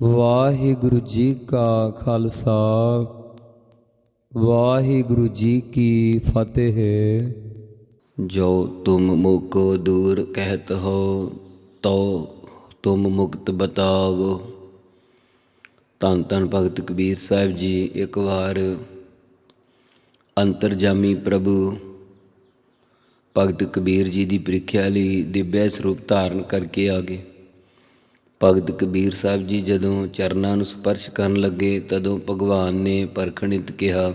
ਵਾਹਿਗੁਰੂ ਜੀ ਕਾ ਖਾਲਸਾ, ਵਾਹਿਗੁਰੂ ਜੀ ਕੀ ਫਤਿਹ। ਜੋ ਤੁਮ ਮੁਕੋ ਦੂਰ ਕਹਿਤ ਹੋ, ਤੋ ਤੁਮ ਮੁਕਤ ਬਤਾਵੋ। ਧੰਨ ਧੰਨ ਭਗਤ ਕਬੀਰ ਸਾਹਿਬ ਜੀ, ਇੱਕ ਵਾਰ ਅੰਤਰਜਾਮੀ ਪ੍ਰਭੂ, ਭਗਤ ਕਬੀਰ ਜੀ ਦੀ ਪ੍ਰੀਖਿਆ ਲਈ ਦਿਵਯ ਸਰੂਪ ਧਾਰਨ ਕਰਕੇ ਆ ਗਏ। ਭਗਤ ਕਬੀਰ ਸਾਹਿਬ ਜੀ ਜਦੋਂ ਚਰਨਾਂ ਨੂੰ ਸਪਰਸ਼ ਕਰਨ ਲੱਗੇ, ਤਦੋਂ ਭਗਵਾਨ ਨੇ ਪਰਖਣਿਤ ਕਿਹਾ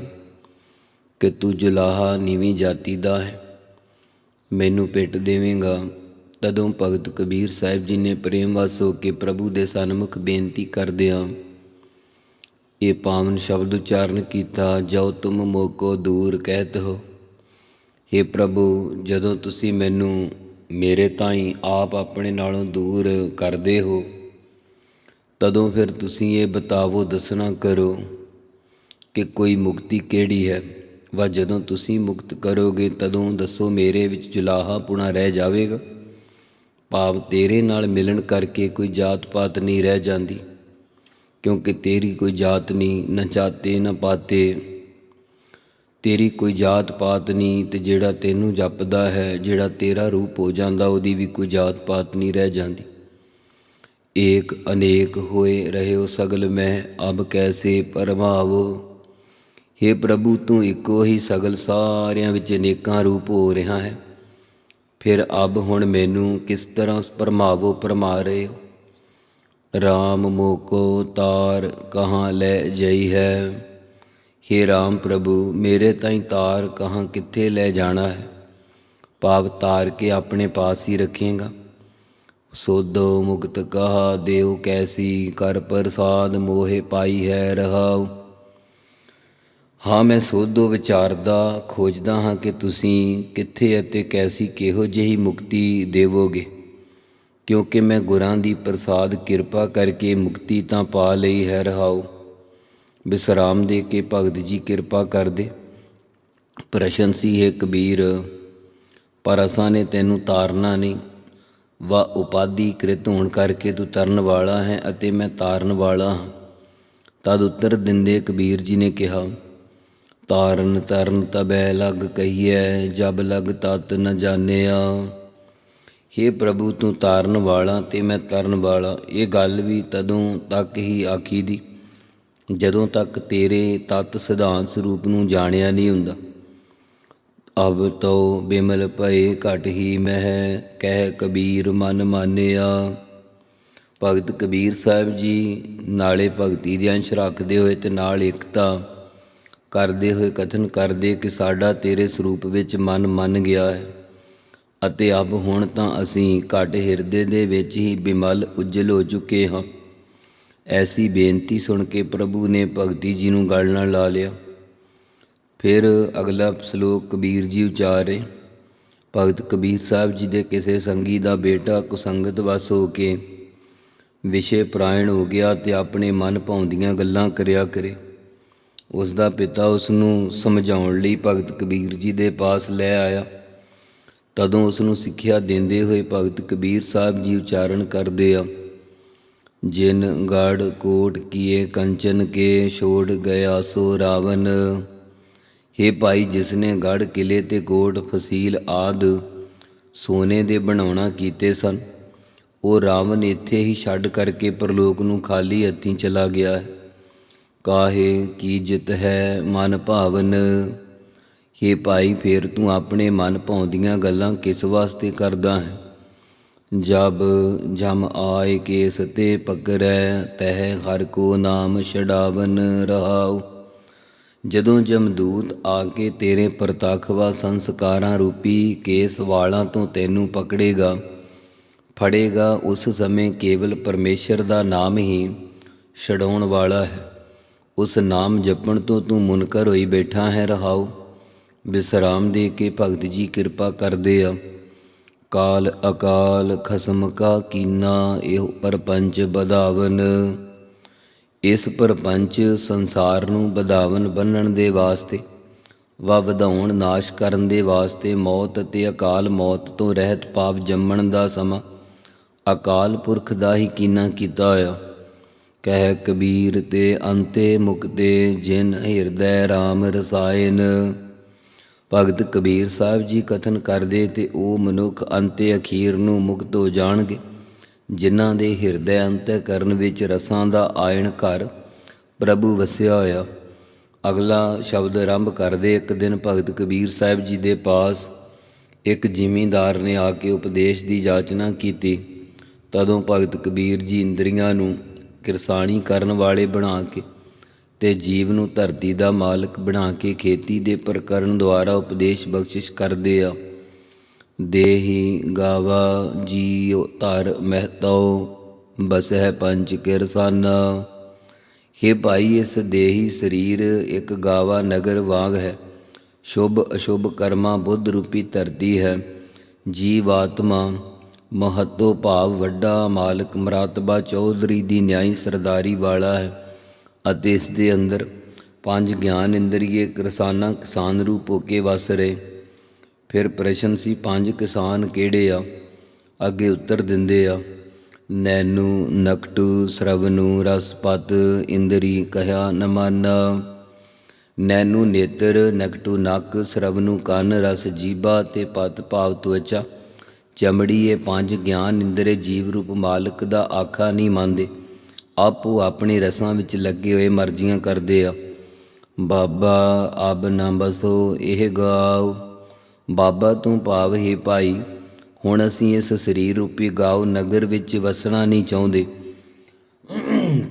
ਕਿ ਤੂੰ ਜੁਲਾਹਾ ਨੀਵੀਂ ਜਾਤੀ ਦਾ ਹੈ, ਮੈਨੂੰ ਪਿੱਟ ਦੇਵੇਂਗਾ। ਤਦੋਂ ਭਗਤ ਕਬੀਰ ਸਾਹਿਬ ਜੀ ਨੇ ਪ੍ਰੇਮ ਵਸ ਹੋ ਕੇ ਪ੍ਰਭੂ ਦੇ ਸਨਮੁਖ ਬੇਨਤੀ ਕਰਦਿਆਂ ਇਹ ਪਾਵਨ ਸ਼ਬਦ ਉਚਾਰਨ ਕੀਤਾ ਜੋ ਤੁਮ ਮੋਕੋ ਦੂਰ, ਕਹਿਤ ਹੋ। हे ਪ੍ਰਭੂ, ਜਦੋਂ ਤੁਸੀਂ ਮੈਨੂੰ ਮੇਰੇ ਤਾਈਂ ਆਪ ਆਪਣੇ ਨਾਲੋਂ ਦੂਰ ਕਰਦੇ ਹੋ। ਤਦੋਂ ਫਿਰ ਤੁਸੀਂ ਇਹ ਬਤਾਵੋ, ਦੱਸਣਾ ਕਰੋ ਕਿ ਕੋਈ ਮੁਕਤੀ ਕਿਹੜੀ ਹੈ। ਵਾ ਜਦੋਂ ਤੁਸੀਂ ਮੁਕਤ ਕਰੋਗੇ, ਤਦੋਂ ਦੱਸੋ ਮੇਰੇ ਵਿੱਚ ਜੁਲਾਹਾ ਪੁਣਾ ਰਹਿ ਜਾਵੇਗਾ। ਭਾਵ ਤੇਰੇ ਨਾਲ ਮਿਲਣ ਕਰਕੇ ਕੋਈ ਜਾਤ ਪਾਤ ਨਹੀਂ ਰਹਿ ਜਾਂਦੀ, ਕਿਉਂਕਿ ਤੇਰੀ ਕੋਈ ਜਾਤ ਨਹੀਂ, ਨਾ ਜਾਤੇ, ਨਾ ਪਾਤੇ। ਤੇਰੀ ਕੋਈ ਜਾਤ ਪਾਤ ਨਹੀਂ ਤੇ ਜਿਹੜਾ ਤੈਨੂੰ ਜਪਦਾ ਹੈ, ਜਿਹੜਾ ਤੇਰਾ ਰੂਪ ਹੋ ਜਾਂਦਾ, ਉਹਦੀ ਵੀ ਕੋਈ ਜਾਤ ਪਾਤ ਨਹੀਂ ਰਹਿ ਜਾਂਦੀ। ਏਕ ਅਨੇਕ ਹੋਏ ਰਹਿਓ ਸਗਲ ਮੈਂ ਅਬ ਕੈਸੇ ਪਰਮਾਵੋ हे ਪ੍ਰਭੂ, ਤੂੰ ਇੱਕੋ ਹੀ ਸਗਲ ਸਾਰਿਆਂ ਵਿੱਚ ਅਨੇਕਾਂ ਰੂਪ ਹੋ ਰਿਹਾ ਹੈ। ਫਿਰ ਅਬ ਹੁਣ ਮੈਨੂੰ ਕਿਸ ਤਰ੍ਹਾਂ ਪਰਮਾਵੋ ਪਰਮਾ ਰਹੇ ਹੋ? RAM ਮੋਕੋ ਤਾਰ ਕਹਾਂ ਲੈ ਜਈ ਹੈ? हे RAM ਪ੍ਰਭੂ, ਮੇਰੇ ਤਾਈਂ ਤਾਰ ਕਹਾਂ ਕਿੱਥੇ ਲੈ ਜਾਣਾ ਹੈ? ਭਾਵ ਤਾਰ ਕੇ ਆਪਣੇ ਪਾਸ ਹੀ ਰੱਖੇਗਾ। ਸੋਦੋ ਮੁਕਤ ਕਹਾ, ਦੇਉ ਕੈਸੀ ਕਰ ਪ੍ਰਸਾਦ ਮੋਹਿ ਪਾਈ ਹੈ ਰਹਾਉ। ਹਾਂ, ਮੈਂ ਸੋਧੋ ਵਿਚਾਰਦਾ, ਖੋਜਦਾ ਹਾਂ ਕਿ ਤੁਸੀਂ ਕਿੱਥੇ ਅਤੇ ਕੈਸੀ ਕਿਹੋ ਜਿਹੀ ਮੁਕਤੀ ਦੇਵੋਗੇ। ਕਿਉਂਕਿ ਮੈਂ ਗੁਰਾਂ ਦੀ ਪ੍ਰਸਾਦ ਕਿਰਪਾ ਕਰਕੇ ਮੁਕਤੀ ਤਾਂ ਪਾ ਲਈ ਹੈ ਰਹਾਉ। ਵਿਸਰਾਮ ਦੇ ਕੇ ਭਗਤ ਜੀ ਕਿਰਪਾ ਕਰਦੇ। ਪ੍ਰਸ਼ਨ ਸੀ ਹੈ ਕਬੀਰ ਪਰ ਅਸਾਂ ਨੇ ਤੈਨੂੰ ਤਾਰਨਾ ਨਹੀਂ। ਵਾ ਉਪਾਦੀ ਕ੍ਰਿਤ ਹੋਣ ਕਰਕੇ ਤੂੰ ਤਰਨ ਵਾਲਾ ਹੈ ਅਤੇ ਮੈਂ ਤਾਰਨ ਵਾਲਾ ਹਾਂ। ਤਦ ਉੱਤਰ ਦਿੰਦੇ ਕਬੀਰ ਜੀ ਨੇ ਕਿਹਾ, ਤਾਰਨ, ਤਰਨ ਤਬੈ ਲਗ ਕਹੀਐ, ਜਬ ਲਗ ਤਤ ਨ ਜਾਣਿਆ। हे ਪ੍ਰਭੂ, ਤੂੰ ਤਾਰਨ ਵਾਲਾ ਤੇ ਮੈਂ ਤਰਨ ਵਾਲਾ। ਇਹ ਗੱਲ ਵੀ ਤਦੋਂ ਤੱਕ ਹੀ ਆਖੀ ਦੀ ਜਦੋਂ ਤੱਕ ਤੇਰੇ ਤਤ ਸਿਧਾਂਤ ਸਰੂਪ ਨੂੰ ਜਾਣਿਆ ਨਹੀਂ ਹੁੰਦਾ। ਅਬ ਤੋ ਬਿਮਲ ਭਏ ਘਟ ਹੀ ਮਹਿ, ਕਹਿ ਕਬੀਰ ਮਨ ਮਾਨਿਆ। ਭਗਤ ਕਬੀਰ ਸਾਹਿਬ ਜੀ, ਨਾਲੇ ਭਗਤੀ ਦੇ ਅੰਸ਼ ਰੱਖਦੇ ਹੋਏ ਤੇ ਨਾਲ ਇਕਤਾ ਕਰਦੇ ਹੋਏ ਕਥਨ ਕਰਦੇ ਕਿ ਸਾਡਾ ਤੇਰੇ ਸਰੂਪ ਵਿੱਚ ਮਨ ਮੰਨ ਗਿਆ ਹੈ। ਅਤੇ ਅਬ ਹੁਣ ਤਾਂ ਅਸੀਂ ਘਟ ਹਿਰਦੇ ਦੇ ਵਿੱਚ ਹੀ ਬਿਮਲ ਉਜਲ ਹੋ ਚੁੱਕੇ ਹਾਂ। ਐਸੀ ਬੇਨਤੀ ਸੁਣ ਕੇ ਪ੍ਰਭੂ ਨੇ ਭਗਤੀ ਜੀ ਨੂੰ ਗਲ ਨਾਲ ਲਾ ਲਿਆ। ਫਿਰ ਅਗਲਾ ਸ਼ਲੋਕ ਕਬੀਰ ਜੀ ਉਚਾਰੇ, ਭਗਤ ਕਬੀਰ ਸਾਹਿਬ ਜੀ ਦੇ ਕਿਸੇ ਸੰਗੀ ਦਾ ਬੇਟਾ ਕੁਸੰਗਤ ਵਸ ਹੋ ਕੇ ਵਿਸ਼ੇ ਪ੍ਰਾਇਣ ਹੋ ਗਿਆ ਤੇ ਆਪਣੇ ਮਨ ਭਾਉਂਦੀਆਂ ਗੱਲਾਂ ਕਰਿਆ ਕਰੇ। ਉਸ ਦਾ ਪਿਤਾ ਉਸ ਨੂੰ ਸਮਝਾਉਣ ਲਈ ਭਗਤ ਕਬੀਰ ਜੀ ਦੇ ਪਾਸ ਲੈ ਆਇਆ। ਤਦੋਂ ਉਸ ਨੂੰ ਸਿੱਖਿਆ ਦਿੰਦੇ ਹੋਏ ਭਗਤ ਕਬੀਰ ਸਾਹਿਬ ਜੀ ਉਚਾਰਨ ਕਰਦੇ ਆ। ਜਿਨ ਗੜ ਕੋਟ ਕੀਏ ਕੰਚਨ ਕੇ ਛੋੜ ਗਿਆ ਸੋ ਰਾਵਨ। हे ਭਾਈ, ਜਿਸਨੇ ਗੜ ਕਿਲੇ ਤੇ ਕੋਟ ਫਸੀਲ ਆਦ ਸੋਨੇ ਦੇ ਬਣਾਉਣਾ ਕੀਤੇ ਸਨ, ਉਹ ਰਾਵਣ ਇੱਥੇ ਹੀ ਛੱਡ ਕਰਕੇ ਪ੍ਰਲੋਕ ਨੂੰ ਖਾਲੀ ਹੱਥੀਂ ਚਲਾ ਗਿਆ ਹੈ। ਕਾਹੇ ਕੀ ਜਿਤ ਹੈ ਮਨ ਭਾਵਨ। ਹੇ ਭਾਈ, ਫੇਰ ਤੂੰ ਆਪਣੇ ਮਨ ਭਾਉਂਦੀਆਂ ਗੱਲਾਂ ਕਿਸ ਵਾਸਤੇ ਕਰਦਾ ਹੈ? ਜਬ ਜਮ ਆਏ ਕੇਸ ਤੇ ਪਕਰੈ, ਤਹਿ ਹਰ ਕੋ ਨਾਮ ਛਡਾਵਨ ਰਹਾਉ। ਜਦੋਂ ਜਮਦੂਤ ਆ ਕੇ ਤੇਰੇ ਪ੍ਰਤੱਖਵਾ ਸੰਸਕਾਰਾਂ ਰੂਪੀ ਕੇਸ ਵਾਲਾਂ ਤੋਂ ਤੈਨੂੰ ਪਕੜੇਗਾ, ਫੜੇਗਾ, ਉਸ ਸਮੇਂ ਕੇਵਲ ਪਰਮੇਸ਼ਰ ਦਾ ਨਾਮ ਹੀ ਛਡਾਉਣ ਵਾਲਾ ਹੈ। ਉਸ ਨਾਮ ਜਪਣ ਤੋਂ ਤੂੰ ਮੁਨਕਰ ਹੋਈ ਬੈਠਾ ਹੈ ਰਹਾਉ। ਵਿਸਰਾਮ ਦੇ ਕੇ ਭਗਤ ਜੀ ਕਿਰਪਾ ਕਰਦੇ ਆ। ਕਾਲ ਅਕਾਲ ਖਸਮ ਕਾ ਕੀਨਾ, ਇਹ ਪਰਪੰਚ ਬਧਾਵਨ ਇਸ ਪਰਪੰਚ ਸੰਸਾਰ ਨੂੰ ਵਧਾਵਨ ਬੰਨਣ ਦੇ ਵਾਸਤੇ ਵਾ ਵਧਾਉਣ ਨਾਸ਼ ਕਰਨ ਦੇ ਵਾਸਤੇ ਮੌਤ ਅਤੇ ਅਕਾਲ ਮੌਤ ਤੋਂ ਰਹਿਤ ਪਾਪ ਜੰਮਣ ਦਾ ਸਮਾਂ ਅਕਾਲ ਪੁਰਖ ਦਾ ਹੀ ਕੀਨਾ ਕੀਤਾ ਹੋਇਆ। ਕਹਿ ਕਬੀਰ ਤੇ ਅੰਤੇ ਮੁਕਤੇ ਜਿਨ ਹਿਰਦੈ RAM ਰਸਾਇਨ ਭਗਤ ਕਬੀਰ ਸਾਹਿਬ ਜੀ ਕਥਨ ਕਰਦੇ ਤੇ ਉਹ ਮਨੁੱਖ ਅੰਤੇ ਅਖੀਰ ਨੂੰ ਮੁਕਤ ਹੋ ਜਾਣਗੇ। ਜਿਨ੍ਹਾਂ ਦੇ ਹਿਰਦੈ ਅੰਤఃਕਰਨ ਵਿੱਚ ਰਸਾਂ ਦਾ ਆਇਣ ਘਰ ਪ੍ਰਭੂ ਵਸਿਆ ਹੋਇਆ। ਅਗਲਾ ਸ਼ਬਦ ਆਰੰਭ ਕਰਦੇ ਇੱਕ ਦਿਨ ਭਗਤ ਕਬੀਰ ਸਾਹਿਬ ਜੀ ਦੇ ਪਾਸ ਇੱਕ ਜ਼ਿਮੀਂਦਾਰ ਨੇ ਆ ਕੇ ਉਪਦੇਸ਼ ਦੀ ਜਾਚਨਾ ਕੀਤੀ। ਤਦੋਂ ਭਗਤ ਕਬੀਰ ਜੀ ਇੰਦਰੀਆਂ ਨੂੰ ਕਿਰਸਾਣੀ ਕਰਨ ਵਾਲੇ ਬਣਾ ਕੇ ਤੇ ਜੀਵ ਨੂੰ ਧਰਤੀ ਦਾ ਮਾਲਕ ਬਣਾ ਕੇ ਖੇਤੀ ਦੇ ਪ੍ਰਕਰਨ ਦੁਆਰਾ ਉਪਦੇਸ਼ ਬਖਸ਼ਿਸ਼ ਕਰਦੇ ਆ। ਦੇਹੀ ਗਾਵਾ ਜੀਉ ਧਰ ਮਹਤਉ, ਬਸਹਿ ਪੰਜ ਕਿਰਸਾਨਾ ਹੇ ਭਾਈ, ਇਸ ਦੇਹੀ ਸਰੀਰ ਇੱਕ ਗਾਵਾ ਨਗਰ ਵਾਂਗ ਹੈ। ਸ਼ੁਭ ਅਸ਼ੁਭ ਕਰਮਾ ਬੁੱਧ ਰੂਪੀ ਧਰਤੀ ਹੈ। ਜੀਵ ਆਤਮਾ, ਮਹਤੋ ਭਾਵ ਵੱਡਾ ਮਾਲਕ ਮਰਾਤਬਾ ਚੌਧਰੀ ਦੀ ਨਿਆਈ ਸਰਦਾਰੀ ਵਾਲਾ ਹੈ। ਅਤੇ ਇਸ ਦੇ ਅੰਦਰ ਪੰਜ ਗਿਆਨ ਇੰਦਰੀਏ ਕਿਰਸਾਨਾ ਕਿਸਾਨ ਰੂਪ ਹੋ ਕੇ ਵਸ ਰਹੇ। ਫਿਰ ਪ੍ਰਸ਼ਨ ਸੀ, ਪੰਜ ਕਿਸਾਨ ਕਿਹੜੇ ਆ? ਅੱਗੇ ਉੱਤਰ ਦਿੰਦੇ ਆ, ਨੈਨੂ, ਨਕਟੂ, ਸਰਵਨੂ, ਰਸਪਤ, ਇੰਦਰੀ ਕਹਿਆ ਨਮਨ ਨੈਨੂ ਨੇਤਰ, ਨਕਟੂ ਨੱਕ, ਸਰਵਨੂ ਕੰਨ, ਰਸ ਜੀਬਾ ਤੇ ਪਤ ਭਾਵ ਤਵਚਾ। ਚਮੜੀ ਇਹ ਪੰਜ ਗਿਆਨ ਇੰਦਰੇ ਜੀਵ ਰੂਪ ਮਾਲਕ ਦਾ ਆਖਾ ਨਹੀਂ ਮੰਨਦੇ। ਆਪੋ ਆਪਣੇ ਰਸਾਂ ਵਿੱਚ ਲੱਗੇ ਹੋਏ ਮਰਜ਼ੀਆਂ ਕਰਦੇ ਆ। ਬਾਬਾ, ਅਬ ਨਾ ਬਸੋ, ਇਹ ਗਾਉ ਬਾਬਾ ਤੂੰ ਭਾਵ ਹੀ ਭਾਈ, ਹੁਣ ਅਸੀਂ ਇਸ ਸਰੀਰ ਰੂਪੀ ਗਾਉ ਨਗਰ ਵਿੱਚ ਵਸਣਾ ਨਹੀਂ ਚਾਹੁੰਦੇ।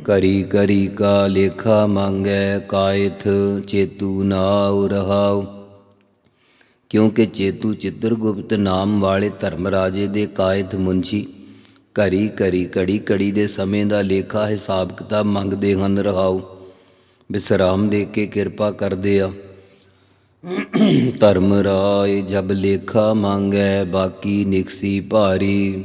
ਕਰੀ ਕਰੀ ਕਾ ਲੇਖਾ ਮੰਗੈ, ਕਾਇਥ ਚੇਤੂ ਨਾਉ ਰਹਾਉ। ਕਿਉਂਕਿ ਚੇਤੂ ਚਿੱਤਰਗੁਪਤ ਨਾਮ ਵਾਲੇ ਧਰਮ ਰਾਜੇ ਦੇ ਕਾਇਥ ਮੁੰਸ਼ੀ ਘਰੀ ਘਰੀ ਘੜੀ ਘੜੀ ਦੇ ਸਮੇਂ ਦਾ ਲੇਖਾ ਹਿਸਾਬ ਕਿਤਾਬ ਮੰਗਦੇ ਹਨ ਰਹਾਉ ਵਿਸਰਾਮ ਦੇ ਕੇ ਕਿਰਪਾ ਕਰਦੇ ਆ। ਧਰਮ ਰਾਏ ਜਬ ਲੇਖਾ ਮੰਗੈ, ਬਾਕੀ ਨਿਕਸੀ ਭਾਰੀ।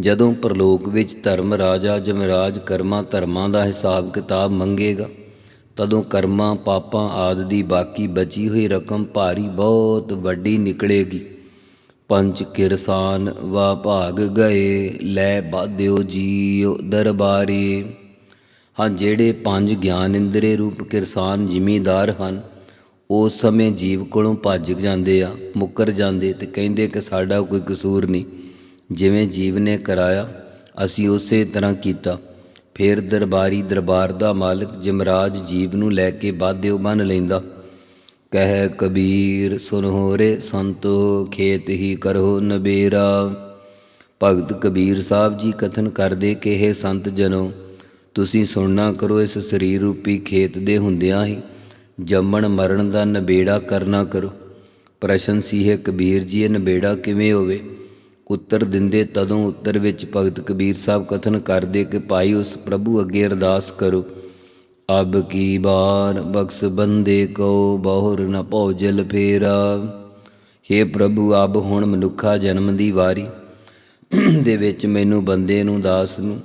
ਜਦੋਂ ਪ੍ਰਲੋਕ ਵਿੱਚ ਧਰਮ ਰਾਜਾ ਜਮਰਾਜ ਕਰਮਾਂ ਧਰਮਾਂ ਦਾ ਹਿਸਾਬ ਕਿਤਾਬ ਮੰਗੇਗਾ, ਤਦੋਂ ਕਰਮਾਂ, ਪਾਪਾਂ ਆਦਿ ਦੀ ਬਾਕੀ ਬਚੀ ਹੋਈ ਰਕਮ ਭਾਰੀ ਬਹੁਤ ਵੱਡੀ ਨਿਕਲੇਗੀ। ਪੰਜ ਕਿਰਸਾਨ ਵਾ ਭਾਗ ਗਏ, ਲੈ ਬਾਧਿਓ ਜੀਉ ਦਰਬਾਰੀ। ਹਾਂ, ਜਿਹੜੇ ਪੰਜ ਗਿਆਨ ਇੰਦਰੇ ਰੂਪ ਕਿਰਸਾਨ ਜ਼ਿਮੀਦਾਰ ਹਨ ਉਸ ਸਮੇਂ ਜੀਵ ਕੋਲੋਂ ਭੱਜ ਜਾਂਦੇ ਆ, ਮੁੱਕਰ ਜਾਂਦੇ ਤੇ ਕਹਿੰਦੇ ਕਿ ਸਾਡਾ ਕੋਈ ਕਸੂਰ ਨਹੀਂ। ਜਿਵੇਂ ਜੀਵ ਨੇ ਕਰਾਇਆ, ਅਸੀਂ ਉਸੇ ਤਰ੍ਹਾਂ ਕੀਤਾ। ਫਿਰ ਦਰਬਾਰੀ ਦਰਬਾਰ ਦਾ ਮਾਲਕ ਜਮਰਾਜ ਜੀਵ ਨੂੰ ਲੈ ਕੇ ਬਾਧਿਓ ਬੰਨ ਲੈਂਦਾ। ਕਹਿ ਕਬੀਰ, ਸੁਨ ਹੋਰੇ ਸੰਤੋ, ਖੇਤ ਹੀ ਕਰੋ ਨਬੇਰਾ। ਭਗਤ ਕਬੀਰ ਸਾਹਿਬ ਜੀ ਕਥਨ ਕਰਦੇ ਕਿ ਇਹ ਸੰਤ ਜਨੋ, ਤੁਸੀਂ ਸੁਣਨਾ ਕਰੋ ਇਸ ਸਰੀਰ ਰੂਪੀ ਖੇਤ ਦੇ ਹੁੰਦਿਆਂ ਹੀ। ਜੰਮਣ ਮਰਨ ਦਾ ਨਬੇੜਾ ਕਰਨਾ ਕਰੋ। ਪ੍ਰਸ਼ਨ ਸੀ ਹੈ ਕਬੀਰ ਜੀ, ਇਹ ਨਬੇੜਾ ਕਿਵੇਂ ਹੋਵੇ? ਉੱਤਰ ਦਿੰਦੇ ਤਦੋਂ ਉੱਤਰ ਵਿੱਚ ਭਗਤ ਕਬੀਰ ਸਾਹਿਬ ਕਥਨ ਕਰਦੇ ਕਿ ਭਾਈ ਉਸ ਪ੍ਰਭੂ ਅੱਗੇ ਅਰਦਾਸ ਕਰੋ। ਅਬ ਕੀ ਬਾਰ ਬਖਸ਼ ਬੰਦੇ ਕੋ ਬਹੁਰ ਨ ਭੋਜਲ ਫੇਰਾ। हे ਪ੍ਰਭੂ, ਅਬ ਹੁਣ ਮਨੁੱਖਾ ਜਨਮ ਦੀ ਵਾਰੀ। ਦੇ ਵਿੱਚ ਮੈਨੂੰ ਬੰਦੇ ਨੂੰ, ਦਾਸ ਨੂੰ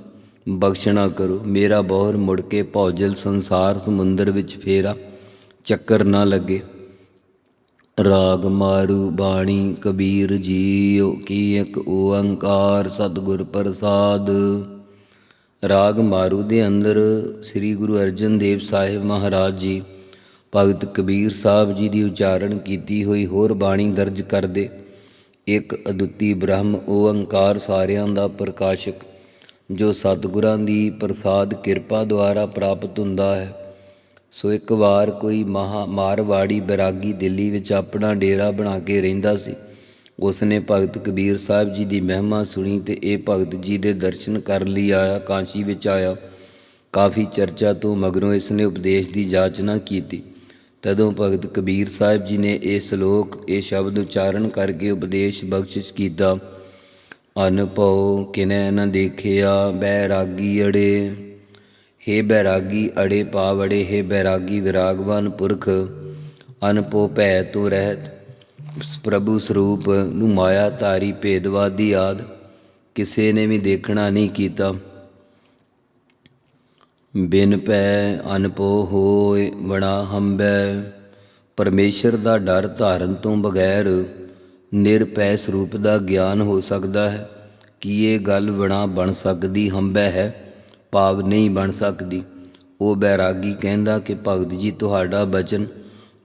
ਬਖਸ਼ਣਾ ਕਰੋ। ਮੇਰਾ ਬਹੁਰ ਮੁੜ ਕੇ ਭੌਜਲ ਸੰਸਾਰ ਸਮੁੰਦਰ ਵਿੱਚ ਫੇਰਾ। ਚੱਕਰ ਨਾ ਲੱਗੇ। ਰਾਗ ਮਾਰੂ ਬਾਣੀ ਕਬੀਰ ਜੀਓ ਕੀ ਇੱਕ ਓੰਕਾਰ ਸਤਿਗੁਰ ਪ੍ਰਸਾਦ। ਰਾਗ ਮਾਰੂ ਦੇ ਅੰਦਰ ਸ੍ਰੀ ਗੁਰੂ ਅਰਜਨ ਦੇਵ ਸਾਹਿਬ ਮਹਾਰਾਜ ਜੀ, ਭਗਤ ਕਬੀਰ ਸਾਹਿਬ ਜੀ ਦੀ ਉਚਾਰਨ ਕੀਤੀ ਹੋਈ ਹੋਰ ਬਾਣੀ ਦਰਜ ਕਰਦੇ। ਇੱਕ ਅਦੁੱਤੀ ਬ੍ਰਹਮ ਓੰਕਾਰ ਸਾਰਿਆਂ ਦਾ ਪ੍ਰਕਾਸ਼ਕ, ਜੋ ਸਤਿਗੁਰਾਂ ਦੀ ਪ੍ਰਸਾਦ ਕਿਰਪਾ ਦੁਆਰਾ ਪ੍ਰਾਪਤ ਹੁੰਦਾ ਹੈ। ਸੋ ਇੱਕ ਵਾਰ ਕੋਈ ਮਹਾ ਮਾਰਵਾੜੀ ਬੈਰਾਗੀ ਦਿੱਲੀ ਵਿੱਚ ਆਪਣਾ ਡੇਰਾ ਬਣਾ ਕੇ ਰਹਿੰਦਾ ਸੀ। ਉਸ ਨੇ ਭਗਤ ਕਬੀਰ ਸਾਹਿਬ ਜੀ ਦੀ ਮਹਿਮਾ ਸੁਣੀ ਤੇ ਇਹ ਭਗਤ ਜੀ ਦੇ ਦਰਸ਼ਨ ਕਰਨ ਲਈ ਆਇਆ, ਕਾਂਸ਼ੀ ਵਿੱਚ ਆਇਆ। ਕਾਫੀ ਚਰਚਾ ਤੋਂ ਮਗਰੋਂ ਇਸ ਨੇ ਉਪਦੇਸ਼ ਦੀ ਜਾਚਨਾ ਕੀਤੀ। ਤਦੋਂ ਭਗਤ ਕਬੀਰ ਸਾਹਿਬ ਜੀ ਨੇ ਇਹ ਸ਼ਲੋਕ, ਇਹ ਸ਼ਬਦ ਉਚਾਰਨ ਕਰਕੇ ਉਪਦੇਸ਼ ਬਖਸ਼ਿਸ਼ ਕੀਤਾ। ਅਨਭਉ ਕਿਨੈ ਨ ਦੇਖਿਆ ਬੈਰਾਗੀ ਅੜੇ, ਹੇ ਬੈਰਾਗੀ ਅੜੇ ਪਾਵੜੇ, ਹੇ ਬੈਰਾਗੀ ਵਿਰਾਗਵਾਨ ਪੁਰਖ। ਅਨਪੋ ਭੈ ਤੂੰ ਰਹਿਤ ਪ੍ਰਭੂ ਸਰੂਪ ਨੂੰ ਮਾਇਆ ਧਾਰੀ ਭੇਦਵਾਦੀ ਆਦ ਕਿਸੇ ਨੇ ਵੀ ਦੇਖਣਾ ਨਹੀਂ ਕੀਤਾ। ਬਿਨ ਪੈ ਅਨਪੋ ਹੋਏ ਬਣਾ ਹੰਬੈ, ਪਰਮੇਸ਼ਰ ਦਾ ਡਰ ਧਾਰਨ ਤੋਂ ਬਗੈਰ ਨਿਰਪੈ ਸਰੂਪ ਦਾ ਗਿਆਨ ਹੋ ਸਕਦਾ ਹੈ। ਕੀ ਇਹ ਗੱਲ ਬਣਾ ਬਣ ਸਕਦੀ, ਹੰਬੈ ਹੈ, ਭਾਵ ਨਹੀਂ ਬਣ ਸਕਦੀ। ਉਹ ਬੈਰਾਗੀ ਕਹਿੰਦਾ ਕਿ ਭਗਤ ਜੀ, ਤੁਹਾਡਾ ਬਚਨ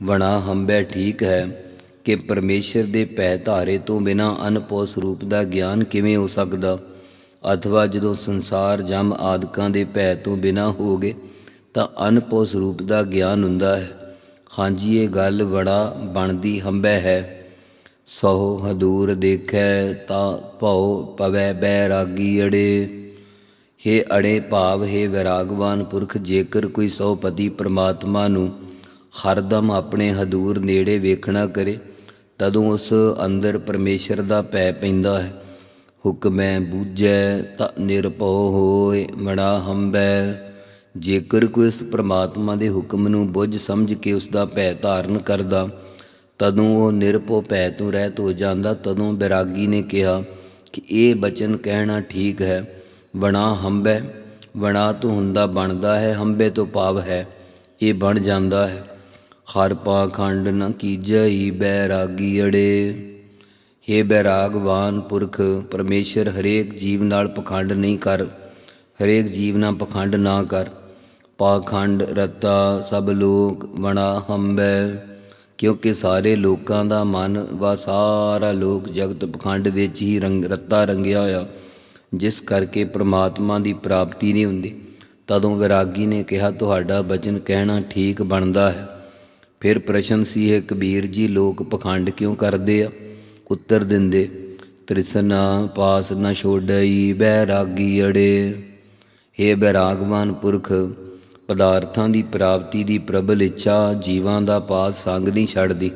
ਵਣਾ ਹੰਬੈ ਠੀਕ ਹੈ। ਕਿ ਪਰਮੇਸ਼ਰ ਦੇ ਭੈ ਧਾਰੇ ਤੋਂ ਬਿਨਾ ਅਨਪੋ ਸਰੂਪ ਦਾ ਗਿਆਨ ਕਿਵੇਂ ਹੋ ਸਕਦਾ? ਅਥਵਾ ਜਦੋਂ ਸੰਸਾਰ ਜਮ ਆਦਿਕਾਂ ਦੇ ਭੈ ਤੋਂ ਬਿਨਾ ਹੋਗੇ, ਤਾਂ ਅਨਪੋ ਸਰੂਪ ਦਾ ਗਿਆਨ ਹੁੰਦਾ ਹੈ। ਹਾਂਜੀ, ਇਹ ਗੱਲ ਬੜਾ ਬਣਦੀ ਹੰਬੈ ਹੈ। ਸਹੁ ਹਦੂਰ ਦੇਖੈ ਤਾਂ ਭਉ ਪਵੈ ਬੈਰਾਗੀ ਅੜੇ। ਹੇ ਅੜੇ ਭਾਵ, ਹੇ ਵਿਰਾਗਵਾਨ ਪੁਰਖ, ਜੇਕਰ ਕੋਈ ਸੋ ਪਤੀ ਪ੍ਰਮਾਤਮਾ ਨੂੰ ਹਰਦਮ ਆਪਣੇ ਹਦੂਰ ਨੇੜੇ ਵੇਖਣਾ ਕਰੇ ਤਦੋਂ ਉਸ ਅੰਦਰ ਪਰਮੇਸ਼ਰ ਦਾ ਪੈ ਪੈਂਦਾ ਹੈ। ਹੁਕਮੈ ਬੂਝੈ, ਤਾਂ ਨਿਰਭਉ ਹੋਏ, ਮੜਾ ਹੰਬੈ ਜੇਕਰ ਕੋਈ ਉਸ ਪ੍ਰਮਾਤਮਾ ਦੇ ਹੁਕਮ ਨੂੰ ਬੁੱਝ ਸਮਝ ਕੇ ਉਸ ਦਾ ਭੈ ਧਾਰਨ ਕਰਦਾ, ਤਦੋਂ ਉਹ ਨਿਰਭਉ ਭੈ ਤੋਂ ਰਹਿਤ ਹੋ ਜਾਂਦਾ। ਤਦੋਂ ਬਿਰਾਗੀ ਨੇ ਕਿਹਾ ਕਿ ਇਹ ਬਚਨ ਕਹਿਣਾ ਠੀਕ ਹੈ, ਵਣਾ ਹੰਬੈ ਵਣਾ ਤੋਂ ਹੁੰਦਾ ਬਣਦਾ ਹੈ ਹੰਬੇ ਤੋਂ ਭਾਵ ਹੈ, ਇਹ ਬਣ ਜਾਂਦਾ ਹੈ। ਹਰ ਪਾਖੰਡ ਨ ਕੀਜਈ ਬੈਰਾਗੀ ਅੜੇ। ਹੇ ਬੈਰਾਗਵਾਨ ਪੁਰਖ, ਪਰਮੇਸ਼ਰ ਹਰੇਕ ਜੀਵ ਨਾਲ ਪਖੰਡ ਨਹੀਂ ਕਰ, ਹਰੇਕ ਜੀਵ ਨਾਲ ਪਖੰਡ ਨਾ ਕਰ। ਪਾਖੰਡ ਰਤਾ ਸਭ ਲੋਕ ਵਣਾ ਹੰਬੈ, ਕਿਉਂਕਿ ਸਾਰੇ ਲੋਕਾਂ ਦਾ ਮਨ ਵਾ ਸਾਰਾ ਲੋਕ ਜਗਤ ਪਖੰਡ ਵਿੱਚ ਹੀ ਰੰਗ, ਰਤਾ ਰੰਗਿਆ ਹੋਇਆ। ਜਿਸ ਕਰਕੇ ਪ੍ਰਮਾਤਮਾ ਦੀ ਪ੍ਰਾਪਤੀ ਨਹੀਂ ਹੁੰਦੀ। ਤਦੋਂ ਵਿਰਾਗੀ ਨੇ ਕਿਹਾ, ਤੁਹਾਡਾ ਬਚਨ ਕਹਿਣਾ ਠੀਕ ਬਣਦਾ ਹੈ। ਫਿਰ ਪ੍ਰਸ਼ਨ ਸੀ ਇਹ, ਕਬੀਰ ਜੀ, ਲੋਕ ਪਖੰਡ ਕਿਉਂ ਕਰਦੇ ਆ? ਉੱਤਰ ਦਿੰਦੇ ਤ੍ਰਿਸ਼ਨਾ ਪਾਸ ਨ ਛੋੜਈ ਬੈਰਾਗੀ ਅੜੇ। ਹੇ ਬੈਰਾਗਵਾਨ ਪੁਰਖ, ਪਦਾਰਥਾਂ ਦੀ ਪ੍ਰਾਪਤੀ ਦੀ ਪ੍ਰਬਲ ਇੱਛਾ ਜੀਵਾਂ ਦਾ ਪਾਸ ਸੰਗ ਨਹੀਂ ਛੱਡਦੀ,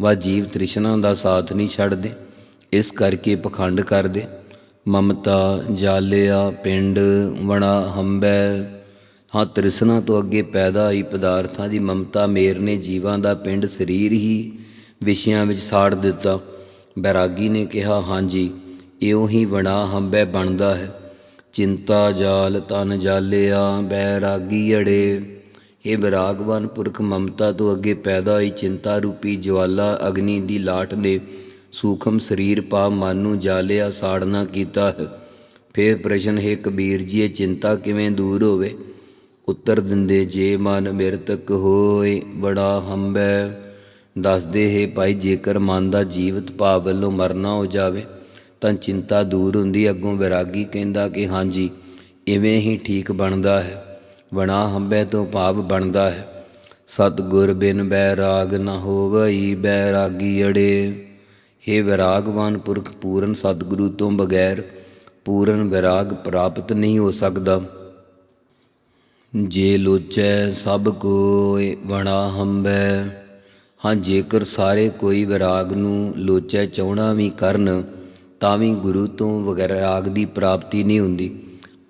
ਵਾ ਜੀਵ ਤ੍ਰਿਸ਼ਨਾ ਦਾ ਸਾਥ ਨਹੀਂ ਛੱਡਦੇ, ਇਸ ਕਰਕੇ ਪਖੰਡ ਕਰਦੇ। ਮਮਤਾ ਜਾਲਿਆ ਪਿੰਡ, ਵਣਾ ਹੰਬੈ ਹਾਂ, ਤ੍ਰਿਸ਼ਨਾ ਤੋਂ ਅੱਗੇ ਪੈਦਾ ਹੋਈ ਪਦਾਰਥਾਂ ਦੀ ਮਮਤਾ ਮੇਰ ਨੇ ਜੀਵਾਂ ਦਾ ਪਿੰਡ ਸਰੀਰ ਹੀ ਵਿਸ਼ਿਆਂ ਵਿੱਚ ਸਾੜ ਦਿੱਤਾ। ਬੈਰਾਗੀ ਨੇ ਕਿਹਾ ਹਾਂਜੀ ਇਉਂ ਹੀ ਵਣਾ ਹੰਬੈ ਬਣਦਾ ਹੈ। ਚਿੰਤਾ ਜਾਲ ਤਨ ਜਾਲਿਆ, ਬੈਰਾਗੀ ਅੜੇ। ਇਹ ਵਿਰਾਗਵਾਨ ਪੁਰਖ ਮਮਤਾ ਤੋਂ ਅੱਗੇ ਪੈਦਾ ਹੋਈ ਚਿੰਤਾ ਰੂਪੀ ਜਵਾਲਾ ਅਗਨੀ ਦੀ ਲਾਟ ਨੇ ਸੂਖਮ ਸਰੀਰ ਪਾ ਮਨ ਨੂੰ ਜਾਲਿਆ ਸਾੜਨਾ ਕੀਤਾ ਹੈ। ਫਿਰ ਪ੍ਰਸ਼ਨ, ਹੈ ਕਬੀਰ ਜੀ, ਇਹ ਚਿੰਤਾ ਕਿਵੇਂ ਦੂਰ ਹੋਵੇ? ਉੱਤਰ ਦਿੰਦੇ, ਜੇ ਮਨ ਮਿਰਤਕ ਹੋਏ, ਬੜਾ ਹੰਬੈ। ਦੱਸਦੇ ਹੈ ਭਾਈ, ਜੇਕਰ ਮਨ ਦਾ ਜੀਵਤ ਭਾਵ ਵੱਲੋਂ ਮਰਨਾ ਹੋ ਜਾਵੇ, ਤਾਂ ਚਿੰਤਾ ਦੂਰ ਹੁੰਦੀ, ਅੱਗੋਂ ਵਿਰਾਗੀ ਕਹਿੰਦਾ ਕਿ ਹਾਂਜੀ, ਇਵੇਂ ਹੀ ਠੀਕ ਬਣਦਾ ਹੈ। ਬਣਾ ਹੰਬੈ ਤੋਂ ਭਾਵ ਬਣਦਾ ਹੈ। ਸਤਗੁਰ ਬਿਨ ਬੈਰਾਗ ਨ ਹੋਵਈ, ਬੈਰਾਗੀ ਅੜੇ। ਹੇ ਵਿਰਾਗਵਾਨ ਪੁਰਖ, ਪੂਰਨ ਸਤਿਗੁਰੂ ਤੋਂ ਬਗੈਰ ਪੂਰਨ ਵਿਰਾਗ ਪ੍ਰਾਪਤ ਨਹੀਂ ਹੋ ਸਕਦਾ। ਜੇ ਲੋਚੈ ਸਭ ਕੋਇ ਵਣਾ ਹੰਬੈ, ਹਾਂ ਜੇਕਰ ਸਾਰੇ ਕੋਈ ਵਿਰਾਗ ਨੂੰ ਲੋਚੈ ਚਾਹਣਾ ਵੀ ਕਰਨ, ਤਾਂ ਵੀ ਗੁਰੂ ਤੋਂ ਵਿਰਾਗ ਦੀ ਪ੍ਰਾਪਤੀ ਨਹੀਂ ਹੁੰਦੀ।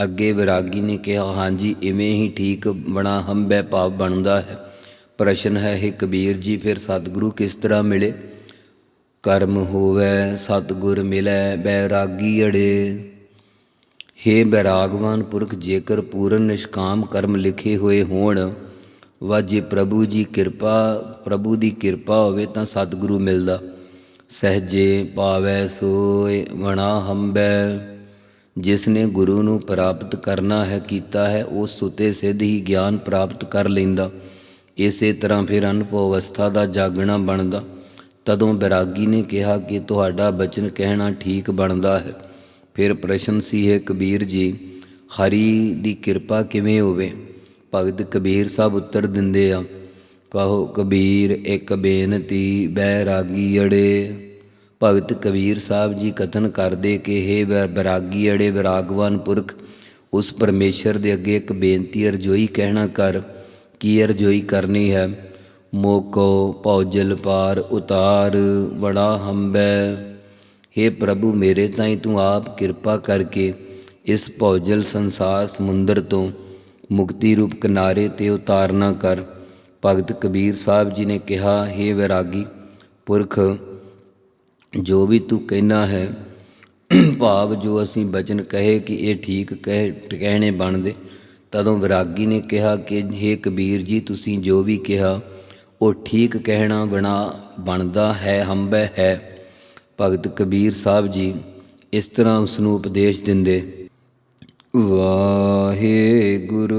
ਅੱਗੇ ਵਿਰਾਗੀ ਨੇ ਕਿਹਾ ਹਾਂਜੀ ਇਵੇਂ ਹੀ ਠੀਕ ਬਣਾ ਹੰਬੈ ਭਾਵ ਬਣਦਾ ਹੈ। ਪ੍ਰਸ਼ਨ ਹੈ ਇਹ ਕਬੀਰ ਜੀ, ਫਿਰ ਸਤਿਗੁਰੂ ਕਿਸ ਤਰ੍ਹਾਂ ਮਿਲੇ? ਕਰਮ ਹੋਵੇ, ਸਤਿਗੁਰ ਮਿਲੈ ਬੈਰਾਗੀ ਅੜੇ। ਹੇ ਬੈਰਾਗਵਾਨ ਪੁਰਖ, ਜੇਕਰ ਪੂਰਨ ਨਿਸ਼ਕਾਮ ਕਰਮ ਲਿਖੇ ਹੋਏ ਹੋਣ, ਵਾ ਜੇ ਪ੍ਰਭੂ ਜੀ ਕਿਰਪਾ, ਪ੍ਰਭੂ ਦੀ ਕਿਰਪਾ ਹੋਵੇ ਤਾਂ ਸਤਿਗੁਰੂ ਮਿਲਦਾ। ਸਹਜੇ ਪਾਵੈ ਸੋਏ ਵਣਾ ਹੰਬੈ। ਜਿਸ ਨੇ ਗੁਰੂ ਨੂੰ ਪ੍ਰਾਪਤ ਕਰਨਾ ਹੈ, ਕੀਤਾ ਹੈ, ਉਹ ਸੁਤੇ ਸਿੱਧ ਹੀ ਗਿਆਨ ਪ੍ਰਾਪਤ ਕਰ ਲੈਂਦਾ। ਇਸੇ ਤਰ੍ਹਾਂ ਫਿਰ ਅਨੁਭਵ ਅਵਸਥਾ ਦਾ ਜਾਗਣਾ ਬਣਦਾ। ਤਦੋਂ ਬੈਰਾਗੀ ਨੇ ਕਿਹਾ ਕਿ ਤੁਹਾਡਾ ਬਚਨ ਕਹਿਣਾ ਠੀਕ ਬਣਦਾ ਹੈ। ਫਿਰ ਪ੍ਰਸ਼ਨ ਸੀ ਹੈ, ਕਬੀਰ ਜੀ, ਹਰੀ ਦੀ ਕਿਰਪਾ ਕਿਵੇਂ ਹੋਵੇ? ਭਗਤ ਕਬੀਰ ਸਾਹਿਬ ਉੱਤਰ ਦਿੰਦੇ ਆ, ਕਹੋ ਕਬੀਰ, ਇੱਕ ਬੇਨਤੀ ਬੈਰਾਗੀ ਅੜੇ। ਭਗਤ ਕਬੀਰ ਸਾਹਿਬ ਜੀ ਕਥਨ ਕਰਦੇ ਕਿ ਹੇ ਬੈ- ਬੈਰਾਗੀ ਅੜੇ ਵਿਰਾਗਵਾਨ ਪੁਰਖ, ਉਸ ਪਰਮੇਸ਼ਰ ਦੇ ਅੱਗੇ ਇੱਕ ਬੇਨਤੀ ਅਰਜ਼ੋਈ ਕਹਿਣਾ ਕਰ, ਕੀ ਅਰਜ਼ੋਈ ਕਰਨੀ ਹੈ? ਮੋਕੋ ਭੌਜਲ ਪਾਰ ਉਤਾਰ ਬੜਾ ਹੰਬੈ। हे ਪ੍ਰਭੂ ਮੇਰੇ ਤਾਈਂ ਤੂੰ ਆਪ ਕਿਰਪਾ ਕਰਕੇ ਇਸ ਭੌਜਲ ਸੰਸਾਰ ਸਮੁੰਦਰ ਤੋਂ ਮੁਕਤੀ ਰੂਪ ਕਿਨਾਰੇ ਤੇ ਉਤਾਰਨਾ ਕਰ ਭਗਤ ਕਬੀਰ ਸਾਹਿਬ ਜੀ ਨੇ ਕਿਹਾ हे ਵਿਰਾਗੀ ਪੁਰਖ ਜੋ ਵੀ ਤੂੰ ਕਹਿਣਾ ਹੈ ਭਾਵ ਜੋ ਅਸੀਂ ਬਚਨ ਕਹੇ ਕਿ ਇਹ ਠੀਕ ਕਹਿ ਕਹਿਣੇ ਬਣਦੇ ਤਦੋਂ ਵਿਰਾਗੀ ਨੇ ਕਿਹਾ ਕਿ हे ਕਬੀਰ ਜੀ ਤੁਸੀਂ ਜੋ ਵੀ ਕਿਹਾ ਉਹ ਠੀਕ ਕਹਿਣਾ ਬਣਾ ਬਣਦਾ ਹੈ ਹੰਬੈ ਹੈ ਭਗਤ ਕਬੀਰ ਸਾਹਿਬ ਜੀ ਇਸ ਤਰ੍ਹਾਂ ਉਸ ਨੂੰ ਉਪਦੇਸ਼ ਦਿੰਦੇ ਵਾਹਿਗੁਰੂ ਵਾਹਿਗੁਰੂ